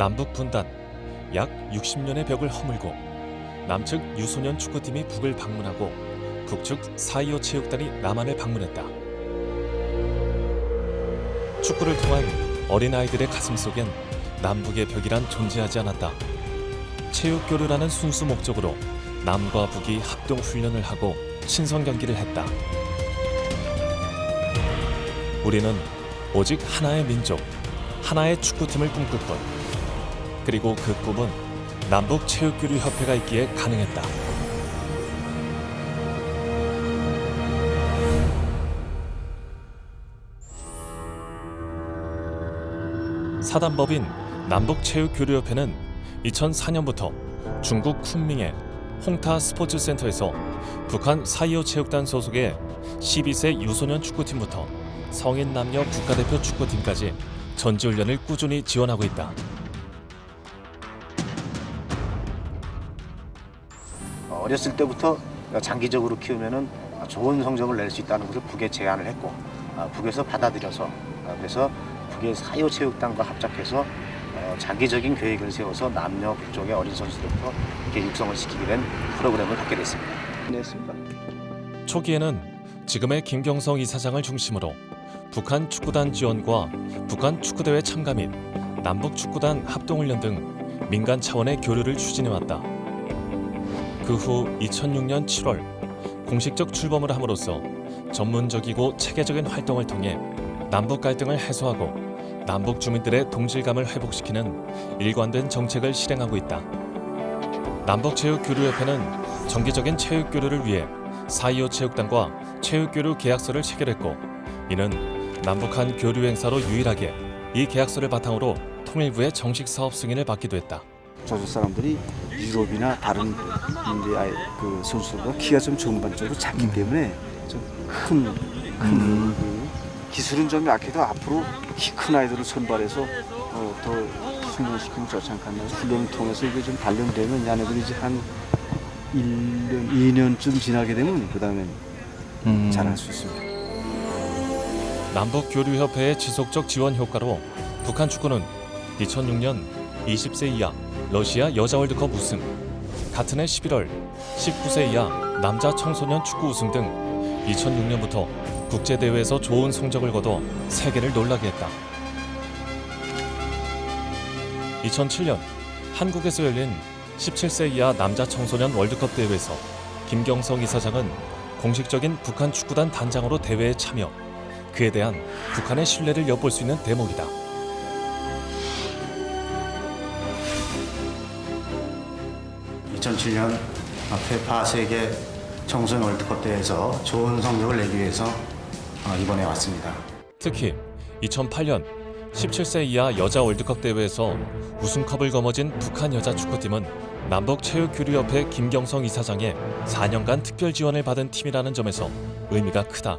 남북 분단 약 60년의 벽을 허물고 남측 유소년 축구팀이 북을 방문하고 북측 4.25 체육단이 남한을 방문했다. 축구를 통한 어린 아이들의 가슴 속엔 남북의 벽이란 존재하지 않았다. 체육 교류라는 순수 목적으로 남과 북이 합동 훈련을 하고 친선 경기를 했다. 우리는 오직 하나의 민족, 하나의 축구팀을 뿐. 그리고 그 꿈은 남북 체육교류 협회가 있기에 가능했다. 사단법인 남북체육교류협회는 2004년부터 중국 쿤밍의 홍타 스포츠센터에서 북한 4.25 체육단 소속의 12세 유소년 축구팀부터 성인 남녀 국가대표 축구팀까지 전지훈련을 꾸준히 지원하고 있다. 어, 어렸을 때부터 장기적으로 키우면은 좋은 성적을 낼 수 있다는 것을 북에 제안을 했고 아, 북에서 받아들여서 아, 그래서 북의 사요 체육단과 합작해서 어, 장기적인 계획을 세워서 남녀 북쪽의 어린 선수들부터 이렇게 육성을 시키게 된 프로그램을 갖게 됐습니다. 냈습니다. 초기에는 지금의 김경성 이사장을 중심으로 북한 축구단 지원과 북한 축구대회 참가 및 남북 축구단 합동훈련 등 민간 차원의 교류를 추진해왔다. 그 후 2006년 7월 공식적 출범을 함으로써 전문적이고 체계적인 활동을 통해 남북 갈등을 해소하고 남북 주민들의 동질감을 회복시키는 일관된 정책을 실행하고 있다. 남북체육교류협회는 정기적인 체육교류를 위해 4.25 체육단과 체육교류 계약서를 체결했고 이는 남북한 교류 행사로 유일하게 이 계약서를 바탕으로 통일부의 정식 사업 승인을 받기도 했다. 저쪽 사람들이 유럽이나 다른 이제 아예 그 선수들보다 키가 좀 전반적으로 작기 때문에 좀큰큰 그 기술은 좀 약해도 앞으로 키 큰 아이들을 선발해서 어, 더 훈련시키면 좋지 않겠나. 훈련을 통해서 이게 좀 단련되면 얘네들이 이제 한 1년, 2년쯤 지나게 되면 그 다음에 잘할 수 있습니다. 남북교류협회의 지속적 지원 효과로 북한 축구는 2006년 20세 이하 러시아 여자 월드컵 우승, 같은 해 11월 19세 이하 남자 청소년 축구 우승 등 2006년부터 국제 대회에서 좋은 성적을 거둬 세계를 놀라게 했다. 2007년 한국에서 열린 17세 이하 남자 청소년 월드컵 대회에서 김경성 이사장은 공식적인 북한 축구단 단장으로 대회에 참여. 그에 대한 북한의 신뢰를 엿볼 수 있는 대목이다. 2007년 페파 세계 청소년 월드컵 대회에서 좋은 성적을 내기 위해서 어, 이번에 왔습니다. 특히 2008년 17세 이하 여자 월드컵 대회에서 우승컵을 거머쥔 북한 여자 축구팀은 남북체육교류협회 김경성 이사장의 4년간 특별 지원을 받은 팀이라는 점에서 의미가 크다.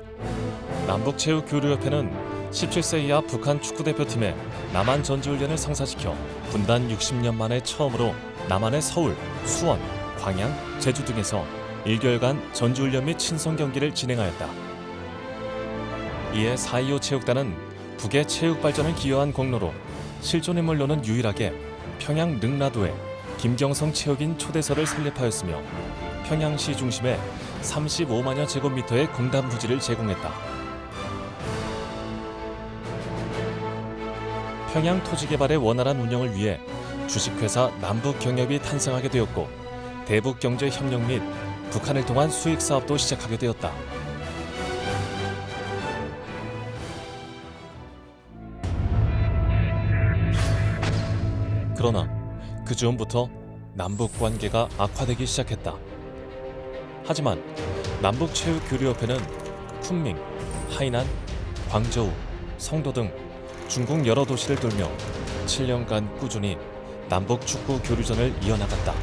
남북체육교류협회는 17세 이하 북한 축구대표팀의 남한 전지훈련을 성사시켜 분단 60년 만에 처음으로 남한의 서울, 수원, 광양, 제주 등에서 1개월간 전지훈련 및 친선 경기를 진행하였다. 이에 4.25 체육단은 북의 체육 발전을 기여한 공로로 실존 인물로는 유일하게 평양 능라도에 김경성 체육인 초대서를 설립하였으며 평양시 중심에 35만여 제곱미터의 공단 부지를 제공했다. 평양 토지 개발의 원활한 운영을 위해 주식회사 남북경협이 탄생하게 되었고 대북경제협력 및 북한을 통한 수익 사업도 시작하게 되었다. 그러나 그 즈음부터 남북 관계가 악화되기 시작했다. 하지만 남북 체육 교류협회는 쿤밍, 하이난, 광저우, 성도 등 중국 여러 도시를 돌며 7년간 꾸준히 남북 축구 교류전을 이어나갔다.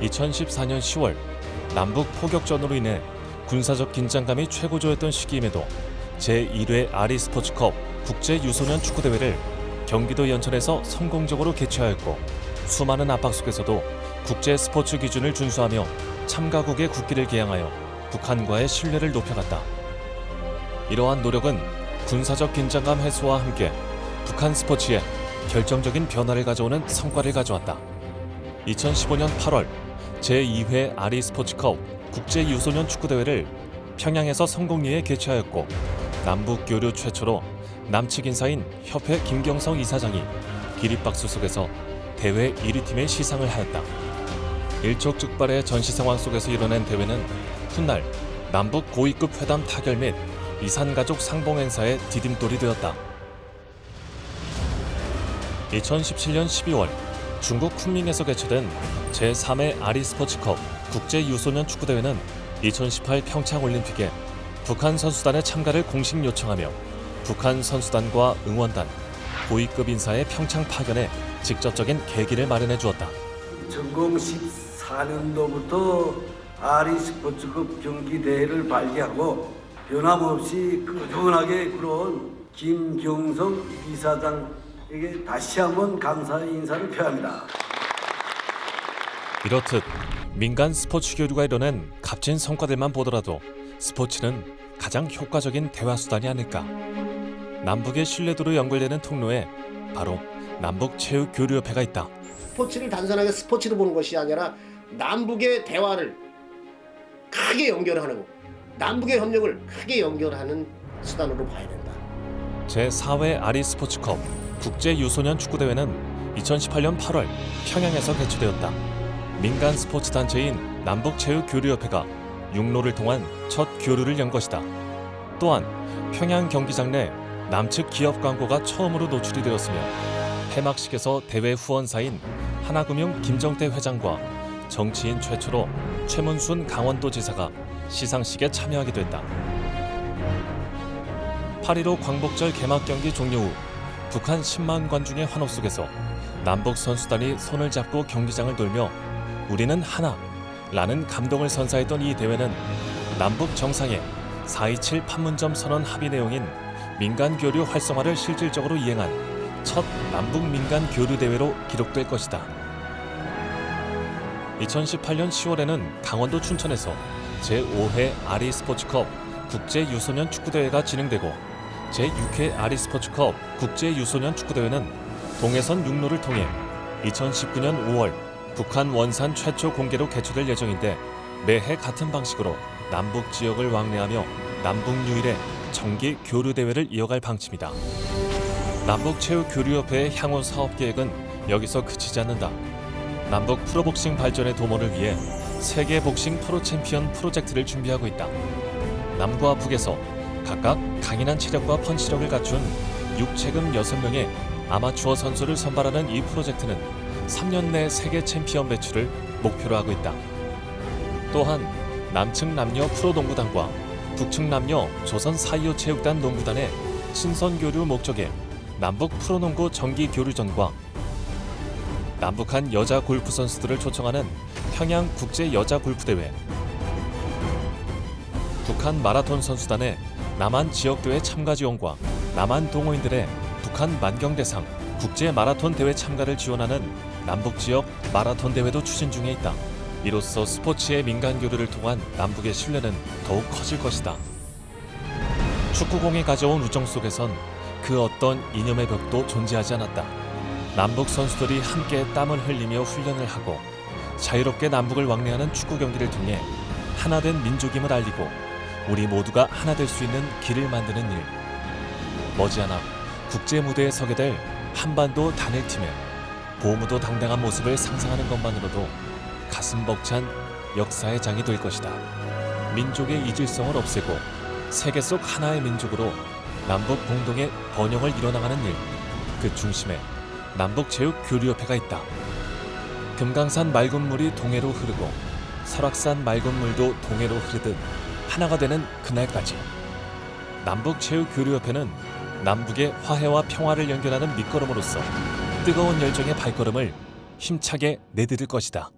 (2014년 10월) 남북 포격전으로 인해 군사적 긴장감이 최고조였던 시기임에도 제1회 아리 스포츠컵 국제 유소년 축구 대회를 경기도 연천에서 성공적으로 개최하였고 수많은 압박 속에서도 국제 스포츠 기준을 준수하며 참가국의 국기를 개양하여 북한과의 신뢰를 높여갔다. 이러한 노력은 군사적 긴장감 해소와 함께 북한 스포츠에 결정적인 변화를 가져오는 성과를 가져왔다. 2015년 8월 제2회 아리 스포츠컵 국제 유소년 축구 대회를 평양에서 성공리에 개최하였고 남북 교류 최초로 남측 인사인 협회 김경성 이사장이 기립박수 속에서 대회 1위 팀의 시상을 하였다. 일촉즉발의 전시 상황 속에서 이뤄낸 대회는 훗날 남북 고위급 회담 타결 및 이산가족 상봉 행사의 디딤돌이 되었다. 2017년 12월 중국 쿤밍에서 개최된 제3회 아리스포츠컵 국제 유소년 축구대회는 2018 평창 올림픽에 북한 선수단의 참가를 공식 요청하며 북한 선수단과 응원단, 고위급 인사의 평창 파견에 직접적인 계기를 마련해 주었다. 전공 14년도부터 아리 스포츠급 경기 대회를 발기하고 변함없이 꾸준하게 그런 김경성 이사장에게 다시 한번 감사의 인사를 표합니다. 이렇듯 민간 스포츠 교류가 이뤄낸 값진 성과들만 보더라도 스포츠는 가장 효과적인 대화 수단이 아닐까. 남북의 신뢰도로 연결되는 통로에 바로 남북 체육 교류협회가 있다. 스포츠를 단순하게 스포츠로 보는 것이 아니라 남북의 대화를 크게 연결하는 남북의 협력을 크게 연결하는 수단으로 봐야 된다. 제4회 아리 스포츠컵 국제 유소년 축구 대회는 2018년 8월 평양에서 개최되었다. 민간 스포츠 단체인 남북체육교류협회가 육로를 통한 첫 교류를 연 것이다. 또한 평양 경기장 내 남측 기업 광고가 처음으로 노출이 되었으며 폐막식에서 대회 후원사인 하나금융 김정태 회장과 정치인 최초로 최문순 강원도지사가 시상식에 참여하게 됐다. 8.15 광복절 개막 경기 종료 후 북한 10만 관중의 환호 속에서 남북 선수단이 손을 잡고 경기장을 돌며 우리는 하나 라는 감동을 선사했던 이 대회는 남북 정상의 4.27 판문점 선언 합의 내용인 민간 교류 활성화를 실질적으로 이행한 첫 남북 민간 교류 대회로 기록될 것이다. 2018년 10월에는 강원도 춘천에서 제5회 아리 스포츠컵 국제 유소년 축구 대회가 진행되고 제6회 아리 스포츠컵 국제 유소년 축구 대회는 동해선 육로를 통해 2019년 5월 북한 원산 최초 공개로 개최될 예정인데 매해 같은 방식으로 남북 지역을 왕래하며 남북 유일의 정기 교류 대회를 이어갈 방침이다. 남북 체육 교류협회의 향후 사업 계획은 여기서 그치지 않는다. 남북 프로복싱 발전의 도모를 위해 세계 복싱 프로 챔피언 프로젝트를 준비하고 있다. 남과 북에서 각각 강인한 체력과 펀치력을 갖춘 육체금 6명의 아마추어 선수를 선발하는 이 프로젝트는 3년 내 세계 챔피언 배출을 목표로 하고 있다. 또한 남측 남녀 프로농구단과 북측 남녀 조선 4.25 체육단 농구단의 친선 교류 목적의 남북 프로농구 정기 교류전과 남북한 여자 골프 선수들을 초청하는 평양 국제 여자 골프 대회, 북한 마라톤 선수단의 남한 지역 대회 참가 지원과 남한 동호인들의 북한 만경대상 국제 마라톤 대회 참가를 지원하는 남북 지역 마라톤 대회도 추진 중에 있다. 이로써 스포츠의 민간 교류를 통한 남북의 신뢰는 더욱 커질 것이다. 축구공이 가져온 우정 속에선 그 어떤 이념의 벽도 존재하지 않았다. 남북 선수들이 함께 땀을 흘리며 훈련을 하고 자유롭게 남북을 왕래하는 축구 경기를 통해 하나된 민족임을 알리고 우리 모두가 하나 될 수 있는 길을 만드는 일. 머지않아 국제 무대에 서게 될 한반도 단일팀의 고무도 당당한 모습을 상상하는 것만으로도 가슴 벅찬 역사의 장이 될 것이다. 민족의 이질성을 없애고 세계 속 하나의 민족으로 남북 공동의 번영을 이뤄나가는 일. 그 중심에 남북체육교류협회가 있다. 금강산 맑은 물이 동해로 흐르고 설악산 맑은 물도 동해로 흐르듯 하나가 되는 그날까지 남북체육교류협회는 남북의 화해와 평화를 연결하는 밑거름으로서 뜨거운 열정의 발걸음을 힘차게 내디딜 것이다.